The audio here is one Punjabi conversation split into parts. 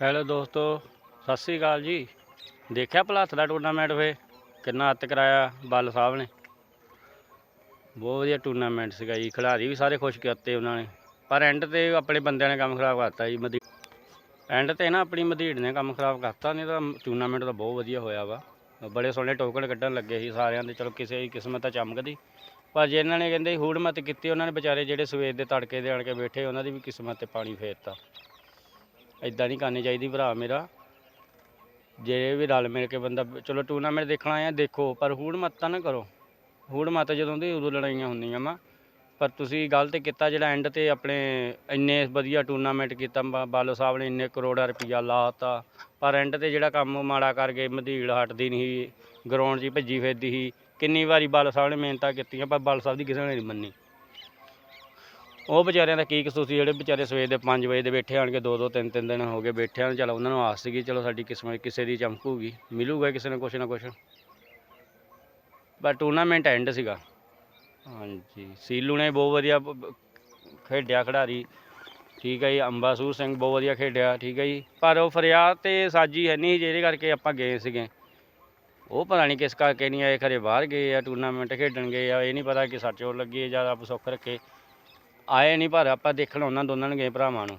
ਹੈਲੋ ਦੋਸਤੋ, ਸਤਿ ਸ੍ਰੀ ਅਕਾਲ ਜੀ। ਦੇਖਿਆ ਭਲਾਥ ਦਾ ਟੂਰਨਾਮੈਂਟ ਵੇ ਕਿੰਨਾ ਅੱਤ ਕਰਾਇਆ ਬੱਲ ਸਾਹਿਬ ਨੇ। ਬਹੁਤ ਵਧੀਆ ਟੂਰਨਾਮੈਂਟ ਸੀਗਾ ਜੀ। ਖਿਡਾਰੀ ਵੀ ਸਾਰੇ ਖੁਸ਼ ਕਰਤੇ ਉਹਨਾਂ ਨੇ। ਪਰ ਐਂਡ ਤੇ ਆਪਣੇ ਬੰਦਿਆਂ ਨੇ ਕੰਮ ਖਰਾਬ ਕਰਤਾ ਜੀ, ਮਦੀ ਐਂਡ ਤੇ ਨਾ ਆਪਣੀ ਮਧੀੜ ਨੇ ਕੰਮ ਖਰਾਬ ਕਰਤਾ, ਨਹੀਂ ਤਾਂ ਟੂਰਨਾਮੈਂਟ ਤਾਂ ਬਹੁਤ ਵਧੀਆ ਹੋਇਆ ਵਾ। ਬੜੇ ਸੋਹਣੇ ਟੋਕਨ ਕੱਢਣ ਲੱਗੇ ਸੀ ਸਾਰਿਆਂ ਦੇ। ਚਲੋ ਕਿਸੇ ਦੀ ਕਿਸਮਤ ਤਾਂ ਚਮਕਦੀ। ਪਰ ਜਿਨ੍ਹਾਂ ਨੇ ਕਹਿੰਦੇ ਹੂੜ ਮਤ ਕੀਤੀ, ਉਹਨਾਂ ਨੇ ਵਿਚਾਰੇ ਜਿਹੜੇ ਸਵੇਰ ਦੇ ਤੜਕੇ ਦੇ ਆਣ ਕੇ ਬੈਠੇ, ਉਹਨਾਂ ਦੀ ਵੀ ਕਿਸਮਤ ਤੇ ਪਾਣੀ ਫੇਰਤਾ। ਇਦਾਂ ਨਹੀਂ ਕਰਨੀ ਚਾਹੀਦੀ ਭਰਾ ਮੇਰਾ। ਜੇ ਵੀ ਰਲ ਮਿਲ ਕੇ ਬੰਦਾ, ਚਲੋ ਟੂਰਨਾਮੈਂਟ ਦੇਖਣਾ ਆ ਦੇਖੋ, ਪਰ ਹੂੜ ਮਤ ਤਾਂ ਨਾ ਕਰੋ। ਹੂੜ ਮੱਤ ਜਦੋਂ ਦੀ ਉਦੋਂ ਲੜਾਈਆਂ ਹੁੰਦੀਆਂ ਵਾ। ਪਰ ਤੁਸੀਂ ਗਲਤ ਕੀਤਾ ਜਿਹੜਾ ਐਂਡ ਤੇ ਆਪਣੇ ਇੰਨੇ ਵਧੀਆ ਟੂਰਨਾਮੈਂਟ ਕੀਤਾ, ਬ- ਬਾਲੋ ਸਾਹਿਬ ਨੇ ਇੰਨੇ ਕਰੋੜਾ ਰੁਪਈਆ ਲਾਤਾ। ਪਰ ਐਂਡ ਤੇ ਜਿਹੜਾ ਕੰਮ ਮਾੜਾ ਕਰ ਗਏ, ਮਧੀੜ ਹਟਦੀ ਨਹੀਂ ਗਰਾਊਂਡ 'ਚ ਹੀ ਭੱਜੀ ਫਿਰਦੀ ਸੀ। ਕਿੰਨੀ ਵਾਰੀ ਬਾਲੋ ਸਾਹਿਬ ਨੇ ਮਿਹਨਤਾਂ ਕੀਤੀਆਂ, ਪਰ ਬਾਲੋ ਸਾਹਿਬ ਦੀ ਕਿਸੇ ਨੇ ਨਹੀਂ ਮੰਨੀ। ਉਹ ਵਿਚਾਰਿਆਂ ਦਾ ਕੀ ਕਸੂਰ ਸੀ? ਜਿਹੜੇ ਵਿਚਾਰੇ ਸਵੇਰ ਦੇ 5 ਵਜੇ ਦੇ ਬੈਠੇ ਆਣਗੇ ਦੋ ਦੋ ਤਿੰਨ ਤਿੰਨ ਦਿਨ ਹੋ ਗਏ ਬੈਠੇ ਨੂੰ, ਚਲੋ ਉਹਨਾਂ ਨੂੰ ਆਸ ਸੀਗੀ, ਚਲੋ ਸਾਡੀ ਕਿਸਮਤ ਕਿਸੇ ਦੀ ਚਮਕੂਗੀ। ਮਿਲੂਗਾ ਕਿਸੇ ਨੂੰ ਕੁਛ ਨਾ ਕੁਛ? ਪਰ ਟੂਰਨਾਮੈਂਟ ਐਂਡ ਸੀਗਾ। ਹਾਂਜੀ, ਸੀਲੂ ਨੇ ਬਹੁਤ ਵਧੀਆ ਖੇਡਿਆ ਖਿਡਾਰੀ। ਠੀਕ ਹੈ ਜੀ, ਅੰਬਾਸੂਰ ਸਿੰਘ ਬਹੁਤ ਵਧੀਆ ਖੇਡਿਆ, ਠੀਕ ਹੈ ਜੀ। ਪਰ ਉਹ ਫਰਿਆਦ ਤੇ ਸਾਜੀ ਹੈ ਨਹੀਂ, ਜਿਹਦੇ ਕਰਕੇ ਆਪਾਂ ਗਏ ਸੀਗੇ। ਉਹ ਪਤਾ ਨਹੀਂ ਕਿਸ ਕਰਕੇ ਨਹੀਂ ਆਏ, ਖਰੇ ਬਾਹਰ ਗਏ ਆ ਟੂਰਨਾਮੈਂਟ ਖੇਡਣ ਗਏ ਆ, ਇਹ ਨਹੀਂ ਪਤਾ ਕਿ ਸੱਟ ਚੋਟ ਲੱਗੀ ਹੈ ਜਾਂ ਰੱਬ ਸੁੱਖ ਰੱਖੇ। ਆਏ ਨਹੀਂ ਪਰ ਆਪਾਂ ਦੇਖਣ ਉਹਨਾਂ ਦੋਨਾਂ ਨੂੰ ਗਏ ਭਰਾਵਾਂ ਨੂੰ।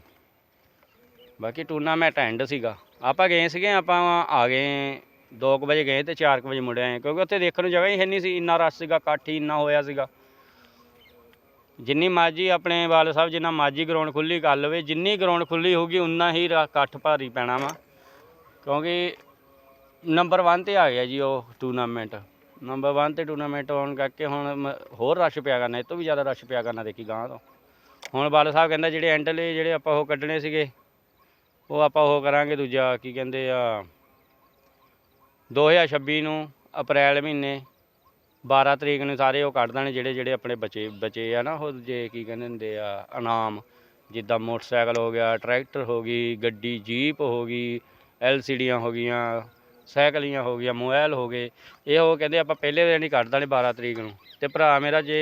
ਬਾਕੀ ਟੂਰਨਾਮੈਂਟ ਐਂਡ ਸੀਗਾ। ਆਪਾਂ ਗਏ ਸੀਗੇ, ਆਪਾਂ ਆ ਗਏ 2 ਵਜੇ ਗਏ ਤੇ 4 ਵਜੇ ਮੁੜ ਆਏ। ਕਿਉਂਕਿ ਉੱਥੇ ਦੇਖਣ ਨੂੰ ਜਗ੍ਹਾ ਹੀ ਹੈ ਨਹੀਂ ਸੀ, ਇੰਨਾ ਰਸ਼ ਸੀਗਾ, ਇਕੱਠ ਹੀ ਇੰਨਾ ਹੋਇਆ ਸੀਗਾ। ਜਿੰਨੀ ਮਰਜ਼ੀ ਆਪਣੇ ਵਾਲ ਸਾਹਿਬ, ਜਿੰਨਾ ਮਰਜ਼ੀ ਗਰਾਊਂਡ ਖੁੱਲੀ ਕਰ ਲਵੇ, ਜਿੰਨੀ ਗਰਾਊਂਡ ਖੁੱਲੀ ਹੋਊਗੀ ਉਨਾ ਹੀ ਰ- ਇਕੱਠ ਭਾਰੀ ਪੈਣਾ ਵਾ। ਕਿਉਂਕਿ ਨੰਬਰ 1 ਤੇ ਆ ਗਿਆ ਜੀ ਉਹ ਟੂਰਨਾਮੈਂਟ ਨੰਬਰ 1 ਤੇ ਟੂਰਨਾਮੈਂਟ ਆਉਣ ਕਰਕੇ ਹੁਣ ਮ- ਹੋਰ ਰਸ਼ ਪਿਆ ਕਰਨਾ, ਇਹ ਤੋਂ ਵੀ ਜ਼ਿਆਦਾ ਰਸ਼ ਪਿਆ ਕਰਨਾ ਦੇਖੀ ਗਾਂ ਤੋਂ। ਹੁਣ ਬਾਲ ਸਾਹਿਬ ਕਹਿੰਦਾ ਜਿਹੜੇ ਐਂਡਲੇ ਜਿਹੜੇ ਆਪਾਂ ਉਹ ਕੱਢਣੇ ਸੀਗੇ, ਉਹ ਆਪਾਂ ਉਹ ਕਰਾਂਗੇ ਦੂਜਾ ਕੀ ਕਹਿੰਦੇ ਆ 2026 ਨੂੰ ਅਪ੍ਰੈਲ ਮਹੀਨੇ 12 ਤਰੀਕ ਨੂੰ ਸਾਰੇ ਉਹ ਕੱਢ ਦੇਣੇ ਜਿਹੜੇ ਜਿਹੜੇ ਆਪਣੇ ਬਚੇ ਬਚੇ ਆ ਨਾ ਉਹ ਜੇ ਕੀ ਕਹਿੰਦੇ ਹੁੰਦੇ ਆ, ਇਨਾਮ, ਜਿੱਦਾਂ ਮੋਟਰਸਾਈਕਲ ਹੋ ਗਿਆ, ਟਰੈਕਟਰ ਹੋ ਗਈ, ਗੱਡੀ, ਜੀਪ ਹੋ ਗਈ, ਐਲਸੀਡੀਆਂ ਹੋ ਗਈਆਂ, ਸਾਈਕਲੀਆਂ ਹੋ ਗਈਆਂ ਮੋਬਾਈਲ ਹੋ ਗਏ, ਇਹ ਉਹ ਕਹਿੰਦੇ ਆਪਾਂ ਪਹਿਲੇ ਦਿਨ ਹੀ ਕੱਢ ਦੇਣੇ 12 ਤਰੀਕ ਨੂੰ। ਤੇ ਭਰਾ ਮੇਰਾ ਜੇ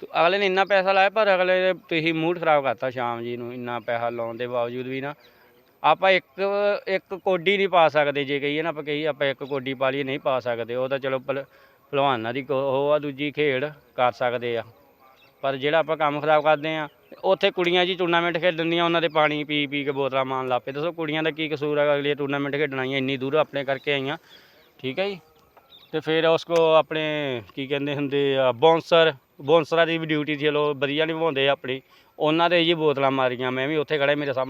ਤੂੰ- ਅਗਲੇ ਨੇ ਇੰਨਾ ਪੈਸਾ ਲਾਇਆ, ਪਰ ਅਗਲੇ ਨੇ ਤੁਸੀਂ ਮੂਡ ਖਰਾਬ ਕਰਤਾ ਸ਼ਾਮ ਜੀ ਨੂੰ, ਇੰਨਾ ਪੈਸਾ ਲਾਉਣ ਦੇ ਬਾਵਜੂਦ ਵੀ ਨਾ। ਆਪਾਂ ਇੱਕ ਇੱਕ ਕੋਡੀ ਨਹੀਂ ਪਾ ਸਕਦੇ, ਜੇ ਕਹੀਏ ਨਾ ਆਪਾਂ ਕਹੀਏ, ਆਪਾਂ ਇੱਕ ਕੋਡੀ ਪਾ ਲਈਏ, ਨਹੀਂ ਪਾ ਸਕਦੇ। ਉਹ ਤਾਂ ਚਲੋ ਭਲ- ਭਲਵਾਨਾਂ ਦੀ ਕੋ- ਉਹ ਆ ਦੂਜੀ ਖੇਡ ਕਰ ਸਕਦੇ ਆ। ਪਰ ਜਿਹੜਾ ਆਪਾਂ ਕੰਮ ਖਰਾਬ ਕਰਦੇ ਆ, ਉੱਥੇ ਕੁੜੀਆਂ ਜੀ ਟੂਰਨਾਮੈਂਟ ਖੇਡਣ ਦੀਆਂ ਉਹਨਾਂ ਦੇ ਪਾਣੀ ਪੀ ਪੀ ਕੇ ਬੋਤਲਾਂ ਮਾਰਨ ਲੱਗ ਪਏ। ਦੱਸੋ ਕੁੜੀਆਂ ਦਾ ਕੀ ਕਸੂਰ ਹੈ ਅਗਲੀ ਟੂਰਨਾਮੈਂਟ ਖੇਡਣ ਆਈਆਂ, ਇੰਨੀ ਦੂਰ ਆਪਣੇ ਕਰਕੇ ਆਈਆਂ। ਠੀਕ ਹੈ ਜੀ? ਤੇ ਫਿਰ ਉਸ ਕੋ ਆਪਣੇ, ਕੀ ਕਹਿੰਦੇ ਹੁੰਦੇ ਆ ਬੌਂਸਰ ਬੌਂਸਰਾਂ ਦੀ ਵੀ ਡਿਊਟੀ ਚਲੋ ਵਧੀਆ ਨਿਭਾਉਂਦੇ ਆ ਆਪਣੀ। ਉਹਨਾਂ ਦੇ ਜੀ ਬੋਤਲਾਂ ਮਾਰੀਆਂ, ਮੈਂ ਵੀ ਉੱਥੇ ਖੜਾ ਮੇਰੇ ਸਾਹਮਣੇ